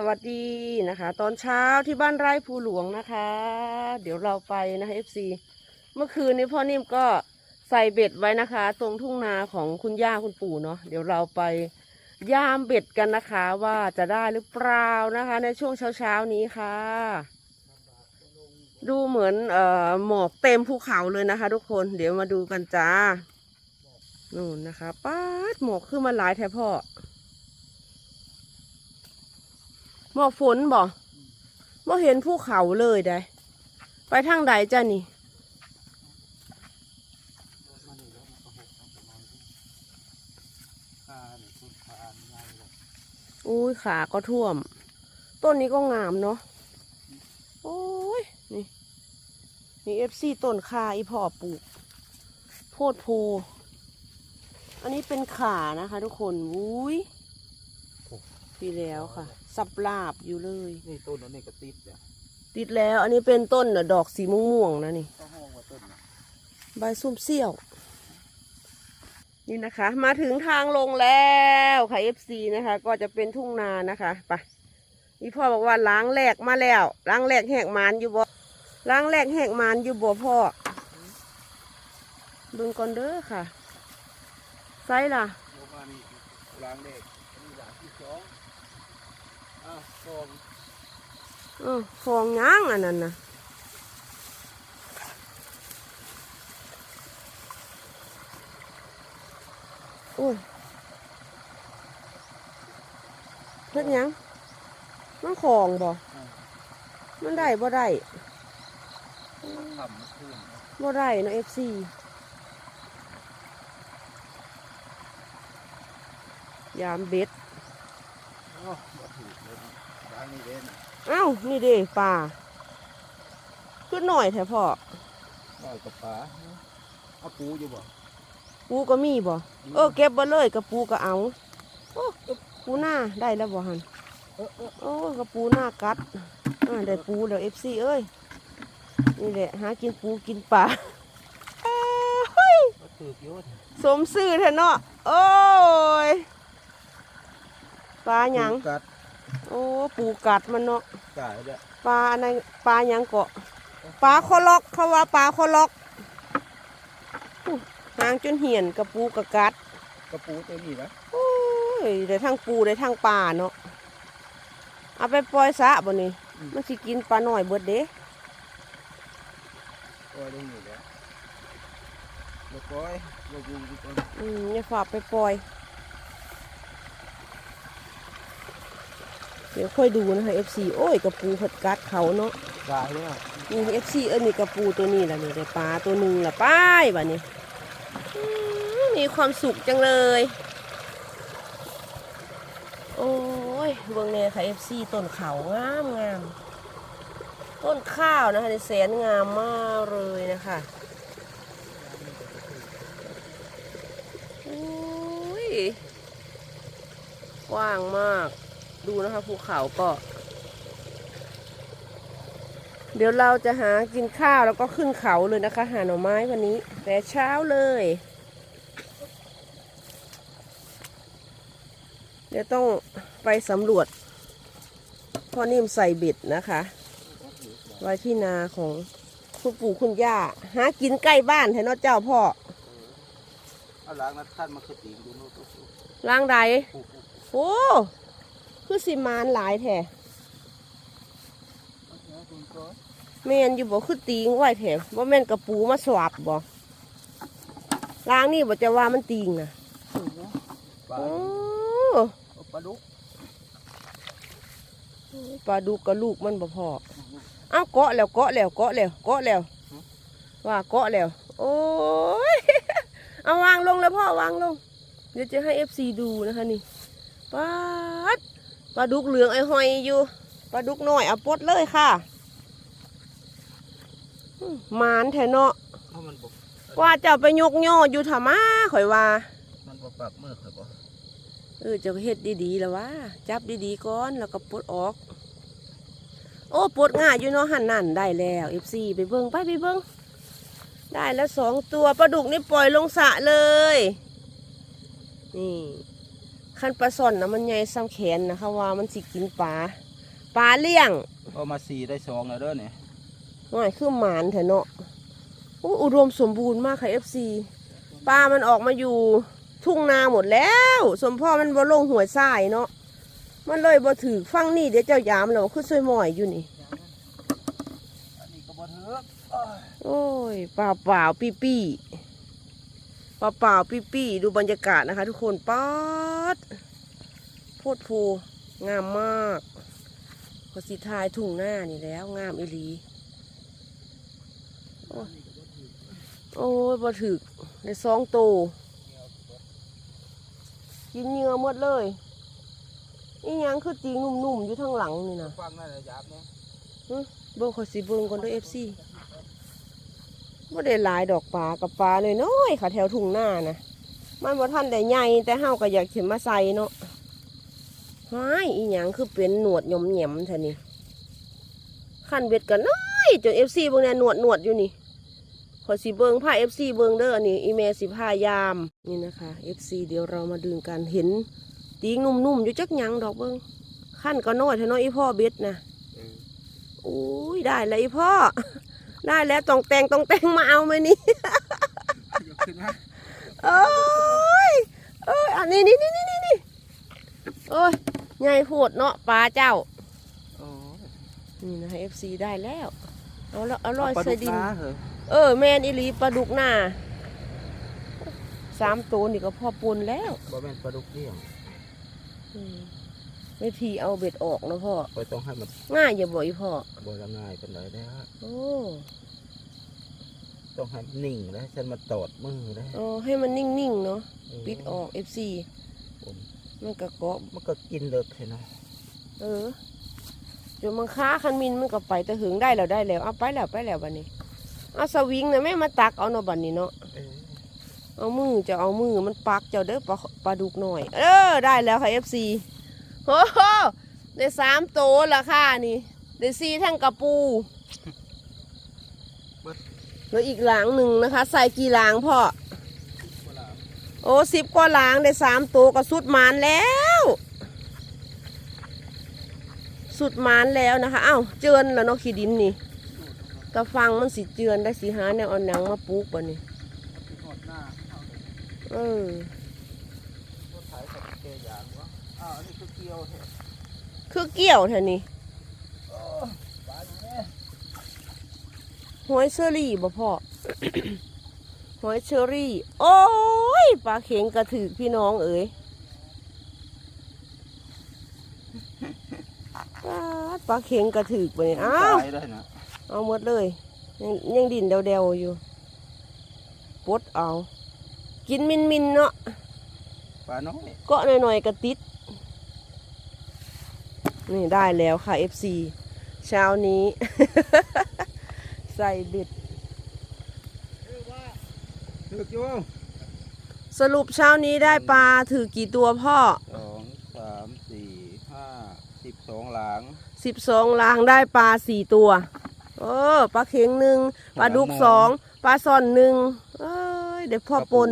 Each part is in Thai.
สวัสดีนะคะ ตอนเช้าที่บ้านไร่ภูหลวงนะคะ เดี๋ยวเราไปนะคะ FC เมื่อคืนนี้พ่อนิ่มก็ใส่เบ็ดไว้นะคะ ตรงทุ่งนาของคุณย่าคุณปู่เนาะเดี๋ยวเราไปย่ามเบ็ดกันนะคะว่าจะได้หรือเปล่านะคะ ในช่วงเช้าเช้าๆนี้ค่ะ ดูเหมือนเอ่อหมอกเต็มภูเขาเลยนะคะ ทุกคนเดี๋ยวมาดูกันจ้านู่นนะคะป้าดหมอกขึ้นมาหลายแท้พ่อ หมอกฝนบ่บ่เห็นภูเขาเลยได้ ไปทางใดจ้ะนี่ อุ้ยขาก็ท่วม ต้นนี้ก็งามเนาะ โอ้ย นี่ นี่เอฟซีต้นคาอีพ่อปลูก โพดโพ อันนี้เป็นขานะคะทุกคนอุ้ยพี่แล้วค่ะ สับลาบอยู่เลย นี่ต้นนั้นนี่ก็ติดเนี่ยติดแล้ว อันนี้เป็นต้นน่ะดอกสีม่วงๆนะนี่ก็ห้องว่าต้นน่ะใบส้มเซี่ยว นี่นะคะ มาถึงทางลงแล้วค่ะ FC นะคะ ก็จะเป็นทุ่งนานะคะไปนี่พ่อบอกว่าล้างแหลกมาแล้วล้างแหลกแหกมานอยู่บ่ล้างแหลกแหกมานอยู่บ่พ่อเบิ่งก่อนเด้อค่ะไซล่ะโยมานี่ล้างเด็กอันนี้หลังที่สอง อ้าวสองเออฟองย่างอันนั้นนะโอ้ยเฮ็ดหยังมันของบ่มันได้บ่ได้ทำเมื่อคืนบ่ได้เนาะเอฟซียามเบ็ดอ๋อมาถูก เลยนะล้างนี่เด่นเอ้านี่เด้ปลาขึ้นหน่อยแท้พ่อน้อยกับปลาเอาปูอยู่บ่ปูก็มีบ่เออเก็บบ่เลยกระปูก็เอาโอ้กระปูหน้าได้แล้วบ่หันเออเออโอ้กระปูหน้ากัดอ่าได้ปูแล้วเอฟซีเอ้ยนี่แหละหากินปูกินปลาอ้าเฮ้ยมาถือกอยู่สมซื่อแท้เนาะโอ้ย ปลาหยังปูกัดโอ้ปูกัดมันเนาะกายเนี่ยปลาในปลาหยังเกาะปลาคอล็อกเขาว่าปลาคอล็อกอู้หางจนเหี่ยนกระปูกระกัดกระปูตัวนี้นะโอ้ยได้ทั้งปูได้ทั้งปลาเนาะเอาไปปล่อยสระบ่นี่มันสิกินปลาหน่อยเบิดเด้ปล่อยได้อยู่แล้วแล้วปล่อยเราอยู่ดีก่อนอืมอย่าฝากไปปล่อย เดี๋ยวค่อยดูนะคะ FC โอ้ยกระปูผัดกัดเขาเนาะกายเนี่ยนี่ FC เอ้ยนี่กระปูตัวนี้แหละนี่ได้ปลาตัวหนึ่งละป้ายบ่นี่อืมมีความสุขจังเลย โอ้ยเบิ่งเนี่ยค่ะ FC ต้นเขางามงามต้นข้าวนะคะในแสนงามมากเลยนะคะโอ้ยกว้างมาก ดูนะคะภูเขาก็ เดี๋ยวเราจะหากินข้าวแล้วก็ขึ้นเขาเลยนะคะ หาหน่อไม้วันนี้ แต่เช้าเลย เดี๋ยวต้องไปสำรวจพ่อนิ่มใส่เบ็ดนะคะ ไว้ที่นาของคุณปู่คุณย่า หากินใกล้บ้านแทนเนาะเจ้าพ่อเอาล้างนัดขั้นมาขึ้นตีนดูโน้ตล้างใดปูปูโอ้ คือสิมานหลายแท้เอาคุณก็แม่นอยู่บ่คือตีงไว้แท้บ่แม่นกระปูมาสวับบ่ล้างนี่บ่จะว่ามันตีงนะปลาโอ้เอาปลาดุกปลาดุกกับลูกมันบ่พออ้าวเกาะแล้วเกาะแล้วเกาะแล้วเกาะแล้ว ว่าเกาะแล้ว โอ้ยเอาวางลงแล้วพ่อวางลง เดี๋ยวจะให้เอฟซีดูนะคะนี่ปลาด ปลาดุกเหลืองไอ้หอยอยู่ปลาดุกน้อยเอาปลดเลยค่ะอื้อหมานแทเนาะถ้ามันบกว่าจะเอาไปยกย่ออยู่ถามาข่อยว่ามันบกปากมือครับบ่เออจะเฮ็ดดีๆแล้ววะจับดีๆก่อนแล้วก็ปลดออก โอ้ปลดง่ายอยู่เนาะหันนั่นได้แล้วเอฟซีไปเบิ้งไปไปเบิ้งได้แล้วสองตัวปลาดุกนี่ปล่อยลงสระเลยนี่ ขั้นปลาซ่อนนะมันใหญ่ซ้ำแขนนะคะว่ามันสิกินปลาปลาเลี้ยงก็มาสี่ได้สองแล้วเด้อเนี่ยน้อยคือหมานเถอะเนาะอู้อุดมสมบูรณ์มากค่ะ FC ปลามันออกมาอยู่ทุ่งนาหมดแล้ว สมพ่อมันบ่ลงหัวยทรายเนาะมันเลยบ่ถือฟังนี่เดี๋ยวเจ้ายามแล้วคือซวยหมอยอยู่นี่อันนี้ก็บ่เถอะอ้ายโอ้ยเปล่าเปล่าปี้ปี้เปล่าเปล่าปี้ปี้ดูบรรยากาศนะคะ ทุกคนป๊า ดโพดโพงามมากพอสิทายทุ่งหน้านี่แล้ว งามอีหลี โอ้ยโอ้ยบ่ถึกได้สองโตกินเหงื่อหมดเลยอีหยังคือตีงนุ่มๆ อยู่ทางหลังนี่นะฟังนั่นแหละยับเนาะเบิ่งขอสิเบิ่งก่อนด้วยเอฟซีบ่ได้หลายดอกปลากับปลาน้อยค่ะแถวทุ่งหน้านะ มันบ่ทันได้ใหญ่แต่เฮาก็อยากสิมาใส่เนาะห้ายอีหยังคือเป็นหนวดหย่อมแหยมแท้นี่ขั้นเบ็ดก็น้อยจน FC เบิ่งแน่หนวดหนวดอยู่นี่ขอยสิเบิ่งผ้า FC เบิ่งเด้อนี่อีเมสิผ้ายามนี่นะคะ FC เดี๋ยวเรามาดึงกันเห็นตีงนุ่มๆอยู่จักหยังดอกเบิ่งขั้นก็น้อยเท่าน้อยอีพ่อเบ็ดนะเอออุ้ยได้เลยอีพ่อ ได้แล้วต้องแต่งต้องแต่งมาเอาไหมนี่ยกขึ้นมา เอ้ยเอ้ยอันนี้นี่นี่นี่นี่นี่โอ้ยใหญ่โพดเนาะปลาเจ้าโอ้ยนี่นะเอฟซีได้แล้วเอาละอร่อยเาปลาใส่ดุกดินนาเหรอเออ แมนอิลีปลาดุกหน้าสามตัวนี่ก็พอปนแล้วบ่แม่นปลาดุกเลี้ยงอืมไม่ทีเอาเบ็ดออกนะพ่อก็ต้องให้มันง่ายอย่าบ่อยพ่อบ่ละง่ายปานใดแล้วโอ้ ต้องให้มันนิ่งแล้วฉันมาตอดมือแล้วโอ้ให้มันนิ่งๆเนาะเออปิดออกเอฟซีผมมันก็เกาะมันก็กินเลิกเลยเนาะเออจนมันค้าคันมินมันก็ไปแต่หึงได้แล้วได้แล้วเอาไปแล้วไปแล้วบัดนี้เอาสวิงนะแม่มาตักเอาเนาะบัดนี้เนาะเออเอามือจะเอามือมันปักเจ้าเด้อปลาปลาดุกหน่อย เออได้แล้วค่ะเอฟซีโอ้โหได้สามโตวละค่ะนี่ได้สี่ทั้งกระปู แล้วอีกหลังหนึ่งนะคะ ใส่กี่หลังพ่อเวลาโอ้สิบกว่าหลังได้สามตัวก็สุดหมานแล้ว สุดหมานแล้วนะคะอ้าวเจือนแล้วเนาะขี้ดินนี่ตะฟังมันสิเจือนได้สีหาแนวเอาหนังมาปลูกบ่นี่เอาไปทอดหน้าเอาเลยเออรถไถกับเกยยางวะอ้าวอันนี้คือเกี่ยวแท้คือเกี่ยวเท่านี้ โอ้ยปลาอยู่แน่ หอยเชอรี่บ่พ่อหอยเชอรี่ โอ้ยปลาเข็งกระถือพี่น้องเอ๋ยปลาดปลาเข็งกระถือไปนี่อ้าวตายได้นะเอาหมดเลย ยังยังดินเดวๆอยู่ปลดเอา กินมินมินๆเนาะปลาน้อยเก็หน่อยๆกระติด นี่ได้แล้วค่ะ FC เช้านี้ ใส่เบ็ดถึกอยู่สรุปเช้านี้ได้ปลาถือกี่ตัวพ่อ สองสามสี่ห้าสิบสองหลัง สิบสองลางได้ปลาสี่ตัว เออปลาเข็งหนึ่งปลาดุกหลังมองสองปลาซ่อนหนึ่งเอ้ยเดี๋ยวพ่อปน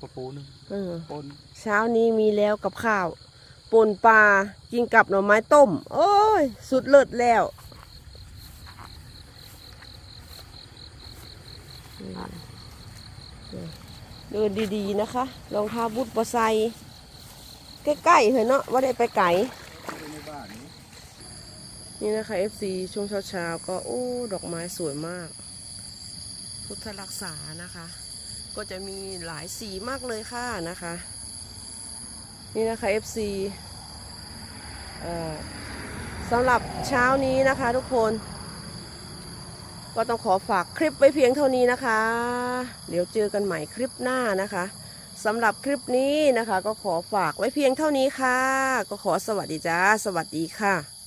กระปูหนึงเออปนเช้านี้มีแล้วกับข้าวปนปลากินกับหน่อไม้ต้ม โอ้ย สุดเลิศแล้วอืม เดินดีๆนะคะ รองเท้าบุดปอไซใกล้ๆเหรอเนาะว่าได้ไปไก่นี่นะคะ FC ช่วงเช้าๆก็โอ้ดอกไม้สวยมาก พุทธรักษานะคะ ก็จะมีหลายสีมากเลยค่ะนะคะ นี่นะคะ FC เอ่อสำหรับเช้านี้นะคะทุกคน ก็ต้องขอฝากคลิปไว้เพียงเท่านี้นะคะ เดี๋ยวเจอกันใหม่คลิปหน้านะคะสำหรับคลิปนี้นะคะ ก็ขอฝากไว้เพียงเท่านี้ค่ะ ก็ขอสวัสดีจ้า สวัสดีค่ะ